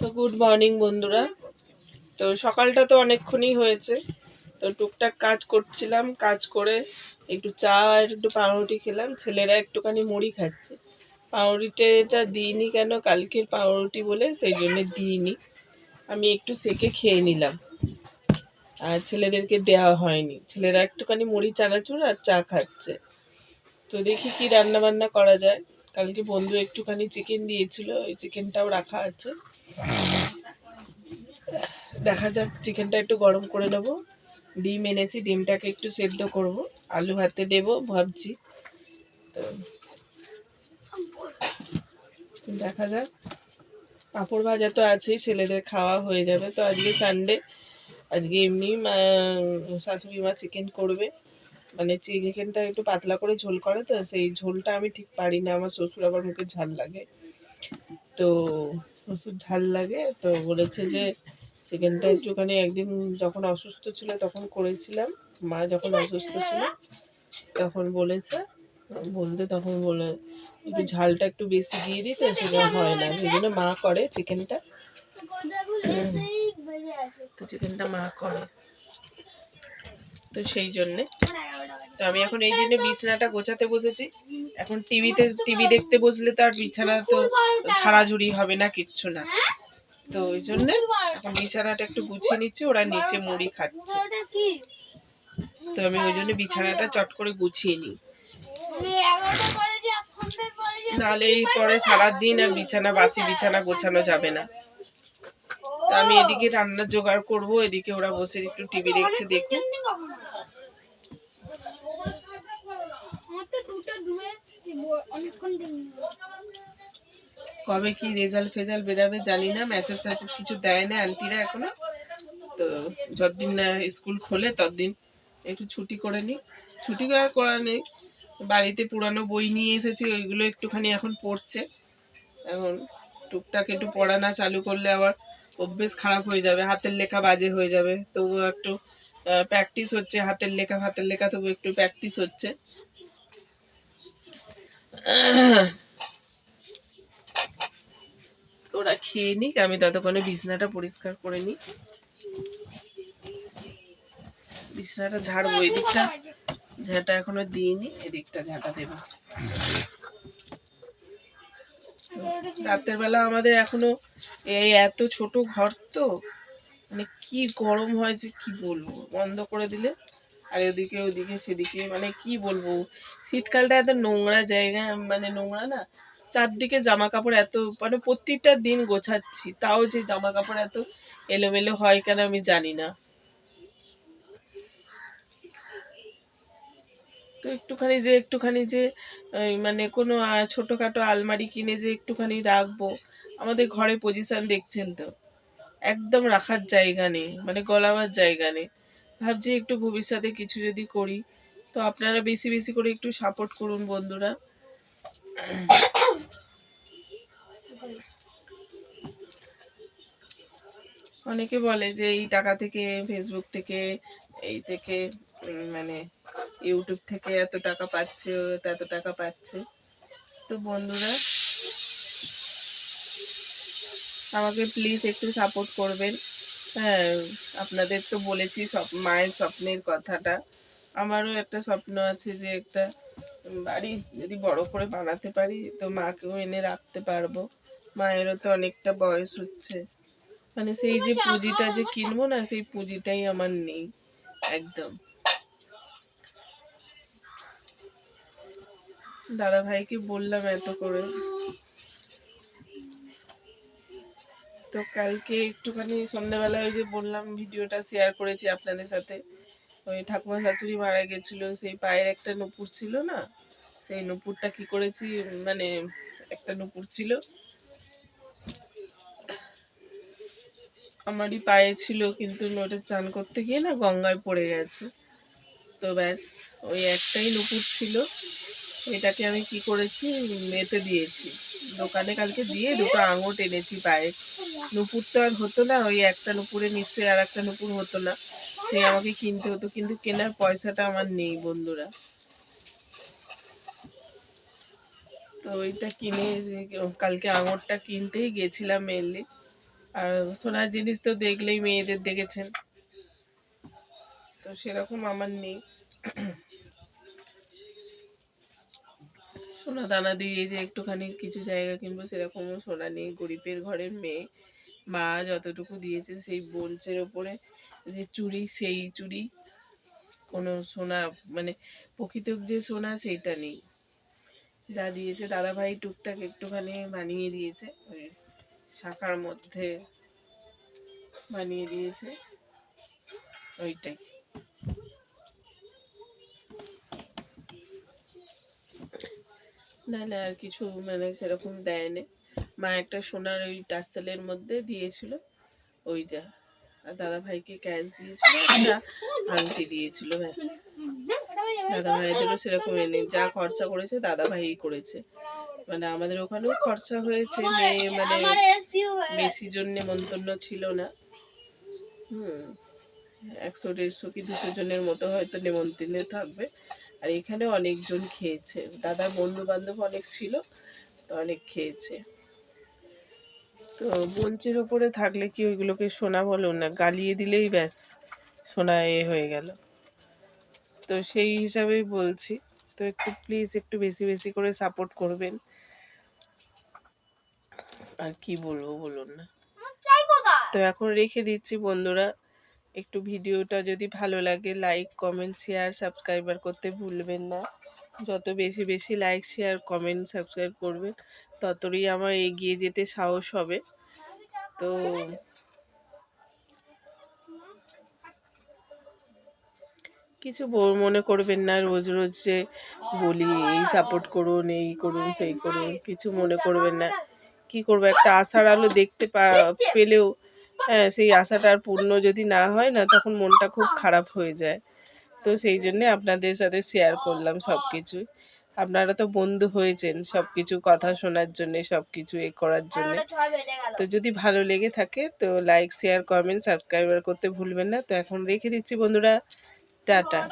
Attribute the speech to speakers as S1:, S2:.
S1: তো good morning বন্ধুরা। তো সকালটা তো অনেকক্ষণই হয়েছে। তো টুকটাক কাজ করছিলাম, কাজ করে একটু চা আর একটু পাউরুটি খেলাম। ছেলেরা একটুখানি মুড়ি খাচ্ছে। পাউরুটিটা দিইনি কেন? কালকের পাউরুটি বলে সেই জন্য দিইনি। আমি একটু সেকে খেয়ে নিলাম। আর ছেলেদেরকে দেওয়া হয়নি। ছেলেরা একটুখানি মুড়ি, চানাচুর আর চা খাচ্ছে। তো দেখি কি রান্না বান্না করা যায়। কালকে বন্ধু একটুখানি চিকেন দিয়েছিল, ওই চিকেনটাও রাখা আছে। দেখা যাক চিকেনটা একটু গরম করে নেব। ডিম এনেছি, ডিমটাকে একটু সেদ্ধ করব। আলু ভাতে দেবো, ভাবছি। তো দেখা যাক। পাঁপড় ভাজা তো আছেই, ছেলেদের খাওয়া হয়ে যাবে। তো আজকে সানডে আজকে এমনি শাশুড়ি মা চিকেন করবে। মানে চিকেনটা একটু পাতলা করে ঝোল করে তো, সেই ঝোলটা আমি ঠিক পারি না। আমার শ্বশুর আবার মুখে ঝাল লাগে। তো শ্বশুর ঝাল লাগে, তো বলেছে যে চিকেনটা একটুখানি একদিন যখন অসুস্থ ছিল তখন করেছিলাম। মা যখন অসুস্থ ছিল তখন বলেছে, বলতে তখন বলে, একটু ঝালটা একটু বেশি দিয়ে দিতে সেটা হয় না। সেই জন্য মা করে চিকেনটা তো চিকেনটা মা করে। তো সেই জন্যে। তো আমি এখন এই জন্য বিছানাটা গোছাতে বসেছি। এখন টিভিতে, টিভি দেখতে বসলে তো আর বিছানা তো ঝাড়াঝুড়ি হবে না, কিচ্ছু না। তো ওই জন্য এখন বিছানাটা একটু গুছিয়ে নিচ্ছি, ওরা নিচে মুড়ি খাচ্ছে। তো আমি ওই জন্য বিছানাটা চট করে গুছিয়ে নিই। নাহলে এই পরে সারাদিন আর বিছানা, বাসি বিছানা গোছানো যাবে না। আমি এদিকে রান্নার জোগাড় করব এদিকে ওরা বসে একটু টিভি দেখছে দেখুন কবে কি রেজাল্ট ফেজাল্ট বেরাবে জানি না মেসেজ ফেসেজ কিছু দেয় না আন্টিরা এখনও। তো যতদিন না স্কুল খোলে ততদিন একটু ছুটি করে নিই ছুটি আর করা নেই। বাড়িতে পুরানো বই নিয়ে এসেছি ওইগুলো একটুখানি এখন পড়ছে। এখন টুকটাক একটু পড়া না চালু করলে আবার অভ্যেস খারাপ হয়ে যাবে, হাতের লেখা বাজে হয়ে যাবে। তবুও একটু প্র্যাকটিস হচ্ছে, হাতের লেখা হাতের লেখা তবু একটু প্র্যাকটিস হচ্ছে। ওরা খেয়ে নিক, আমি ততক্ষণে বিছনাটা পরিষ্কার করে নিই। বিছনাটা ঝাড়বো, এদিকটা ঝাঁটা এখনও দিইনি, এদিকটা ঝাঁটা দেবো। রাতের বেলা আমাদের এখনও এই এত ছোট ঘর তো মানে কি গরম হয় যে কি বলব, বন্ধ করে দিলে। আর ওদিকে ওদিকে, সেদিকে মানে কি বলব, শীতকালটা এত নোংরা জায়গা মানে নোংরা না, চারদিকে জামা কাপড় এত মানে প্রত্যেকটা দিন গোছাচ্ছি, তাও যে জামা কাপড় এত এলোমেলো হয় কেন আমি জানি না। তো একটুখানি যে একটুখানি যে মানে কোনো ছোটোখাটো আলমারি কিনে যে একটুখানি রাখব, আমাদের ঘরে পজিশান দেখছেন তো। একদম রাখার জায়গা নেই মানে গলাবার জায়গা নেই। ভাবছি একটু ভবিষ্যতে কিছু যদি করি, তো আপনারা বেশি বেশি করে একটু সাপোর্ট করুন বন্ধুরা। অনেকে বলে যে, এই টাকা থেকে ফেসবুক থেকে, এই থেকে মানে ইউটিউব থেকে এত টাকা পাচ্ছে এত টাকা পাচ্ছে। তো বন্ধুরা আমাকে প্লিজ একটু সাপোর্ট করবেন। হ্যাঁ আপনাদের তো বলেছি সব মায়ের স্বপ্নের কথাটা। আমারও একটা স্বপ্ন আছে যে একটা বাড়ি যদি বড় করে বানাতে পারি তো মাকেও এনে রাখতে পারব। মায়েরও তো অনেকটা বয়স হচ্ছে। মানে সেই যে পুঁজিটা যে কিনবো না সেই পুঁজিটাই আমার নেই একদম। দাদা ভাইকে বললাম এত করে। তো কালকে একটুখানি সন্ধ্যাবেলা ওই যে বললাম ভিডিওটা শেয়ার করেছি আপনাদের সাথে। ওই ঠাকুমা শাশুড়ি মারা গেছিল, সেই পায়ের একটা নুপুর ছিল না? সেই নুপুরটা কি করেছি মানে একটা নুপুর ছিল। আমারই পায়ে ছিল, কিন্তু ওটা চান করতে গিয়ে না গঙ্গায় পড়ে গেছে। তো ব্যাস, ওই একটাই নুপুর ছিল। এটাকে আমি কি করেছি? মেতে দিয়েছি। দোকানে কালকে দিয়ে দুটো আঙুট এনেছি পায়ে। নুপুর তো আর হতো না, ওই একটা নুপুরে নিশ্চয়ই আর একটা নুপুর হতো না। সে আমাকে কিনতে হতো, কিন্তু কেনার পয়সাটা আমার নেই বন্ধুরা। তো ওইটা কিনে কালকে আঙুরটা কিনতেই গেছিলাম মেনলি আর সোনার জিনিস তো দেখলেই মেয়েদের দেখেছেন। তো সেরকম আমার নেই। সোনা দানা দিয়ে যে একটুখানি কিছু জায়গা কিনবো সেরকমও সোনা নেই। গরিবের ঘরের মেয়ে, মা যতটুকু দিয়েছে সেই বোলচের ওপরে যে চুড়ি সেই চুড়ি কোনো সোনা মানে প্রকৃত যে সোনা সেইটা নেই। যা দিয়েছে দাদাভাই টুকটাক একটুখানি বানিয়ে দিয়েছে, ওই শাখার মধ্যে বানিয়ে দিয়েছে, ওইটাই। নাহলে আর কিছু মানে সেরকম দেয়নি মা একটা সোনার ওই টার্সেলের মধ্যে দিয়েছিল। ওই যা, আর দাদা ভাইকে ক্যাশ দিয়েছিল আংটি দিয়েছিল, ব্যাস। দাদা ভাইদেরও সেরকম এনে যা খরচা করেছে দাদা ভাই করেছে। মানে আমাদের ওখানেও খরচা হয়েছে, মেয়ে মানে বেশি জন নেমন্তন্ন ছিল না। হুম, একশো দেড়শো কি দুশো জনের মতো হয়তো নেমন্তন্নে থাকবে। আর এখানে অনেকজন খেয়েছে। দাদার বন্ধু বান্ধব অনেক ছিল তো অনেক খেয়েছে। তো বঞ্চের ওপরে থাকলে কি ওইগুলোকে সোনা বলো না গালিয়ে দিলেই ব্যাস সোনা এ হয়ে গেল। তো সেই হিসাবেই বলছি। তো একটু প্লিজ একটু বেশি বেশি করে সাপোর্ট করবেন। আর কি বলব বলুন না। তো এখন রেখে দিচ্ছি বন্ধুরা। একটু ভিডিওটা যদি ভালো লাগে লাইক কমেন্ট শেয়ার সাবস্ক্রাইবার করতে ভুলবেন না। যত বেশি বেশি লাইক শেয়ার কমেন্ট সাবস্ক্রাইব করবেন, ততই আমার এগিয়ে যেতে সাহস হবে। তো কিছু মনে করবেন না, রোজ রোজ যে বলি, এই সাপোর্ট করুন, এই করুন, সেই করুন, কিছু মনে করবেন না। কি করব, একটা আশার আলো দেখতে পেলেও হ্যাঁ সেই আশাটা আর পূর্ণ যদি না হয় না, তখন মনটা খুব খারাপ হয়ে যায়। তো সেই জন্যে আপনাদের সাথে শেয়ার করলাম সব কিছুই আপনারা তো বন্ধু হয়েছেন সব কিছু কথা শোনার জন্যে সব কিছু এ করার জন্যে। তো যদি ভালো লেগে থাকে, তো লাইক শেয়ার কমেন্ট সাবস্ক্রাইবার করতে ভুলবেন না। তো এখন রেখে দিচ্ছি বন্ধুরা, টাটা।